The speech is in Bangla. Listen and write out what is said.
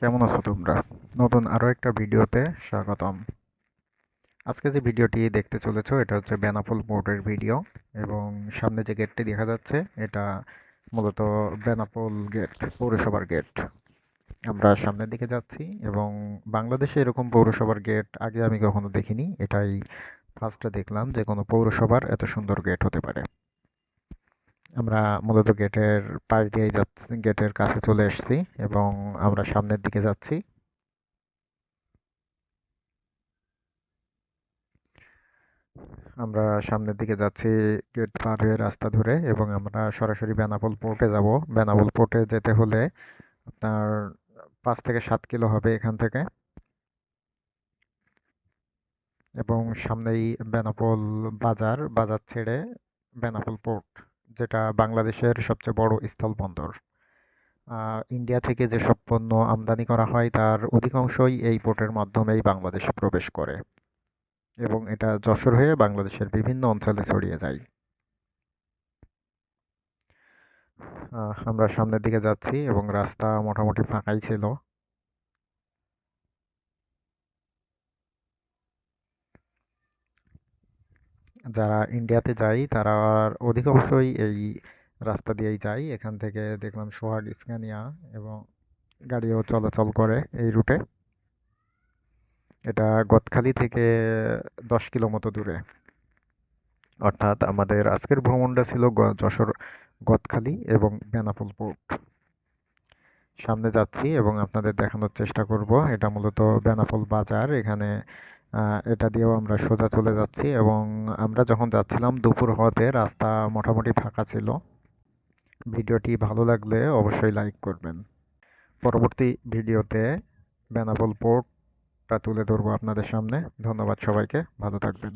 কেমন আছো তোমরা? নতুন আরও একটা ভিডিওতে স্বাগতম। আজকে যে ভিডিওটি দেখতে চলেছো, এটা হচ্ছে বেনাপোল পোর্টের ভিডিও এবং সামনে যে গেটটি দেখা যাচ্ছে, এটা মূলত বেনাপোল গেট, পৌরসভার গেট। আমরা সামনের দিকে যাচ্ছি এবং বাংলাদেশে এরকম পৌরসভার গেট আগে আমি কখনো দেখিনি। এটাই ফার্স্টে দেখলাম যে কোনো পৌরসভার এত সুন্দর গেট হতে পারে। আমরা মূলত গেটের পাশ দিয়েই যাচ্ছি, গেটের কাছে চলে এসেছি এবং আমরা সামনের দিকে যাচ্ছি। আমরা সামনের দিকে যাচ্ছি গেট পার হয়ে রাস্তা ধরে এবং আমরা সরাসরি বেনাপোল পোর্টে যাব। বেনাপোল পোর্টে যেতে হলে আপনার পাঁচ থেকে সাত কিলো হবে এখান থেকে। এবং সামনেই বেনাপোল বাজার বাজার ছেড়ে বেনাপোল পোর্ট। যেটা বাংলাদেশের সবচেয়ে বড় স্থলবন্দর। ইন্ডিয়া থেকে যেসব পণ্য আমদানি করা হয়, তার অধিকাংশই এই পোর্টের মাধ্যমেই বাংলাদেশে প্রবেশ করে। এবং এটা যশোর হয়ে বাংলাদেশের বিভিন্ন অঞ্চলে ছড়িয়ে যায়। আমরা সামনের দিকে যাচ্ছি এবং রাস্তা মোটামুটি ফাঁকাই ছিল। যারা ইন্ডিয়াতে যায়, তারা অধিকাংশই এই রাস্তা দিয়েই যায়। এখান থেকে দেখলাম সোহাগ স্কানিয়া এবং গাড়িও চলাচল করে এই রুটে। এটা গদখালি থেকে দশ কিলো মতো দূরে। অর্থাৎ আমাদের আজকের ভ্রমণটা ছিল যশোর গদখালি এবং বেনাপোল পোর্ট। সামনে যাচ্ছি এবং আপনাদের দেখানোর চেষ্টা করব। এটা মূলত বেনাপোল বাজার। এখানে এটা দিয়েও আমরা সোজা চলে যাচ্ছি এবং আমরা যখন যাচ্ছিলাম, দুপুর হওয়াতে রাস্তা মোটামুটি ফাঁকা ছিল। ভিডিওটি ভালো লাগলে অবশ্যই লাইক করবেন। পরবর্তী ভিডিওতে বেনাপোল পোর্টটা তুলে ধরবো আপনাদের সামনে। ধন্যবাদ সবাইকে। ভালো থাকবেন।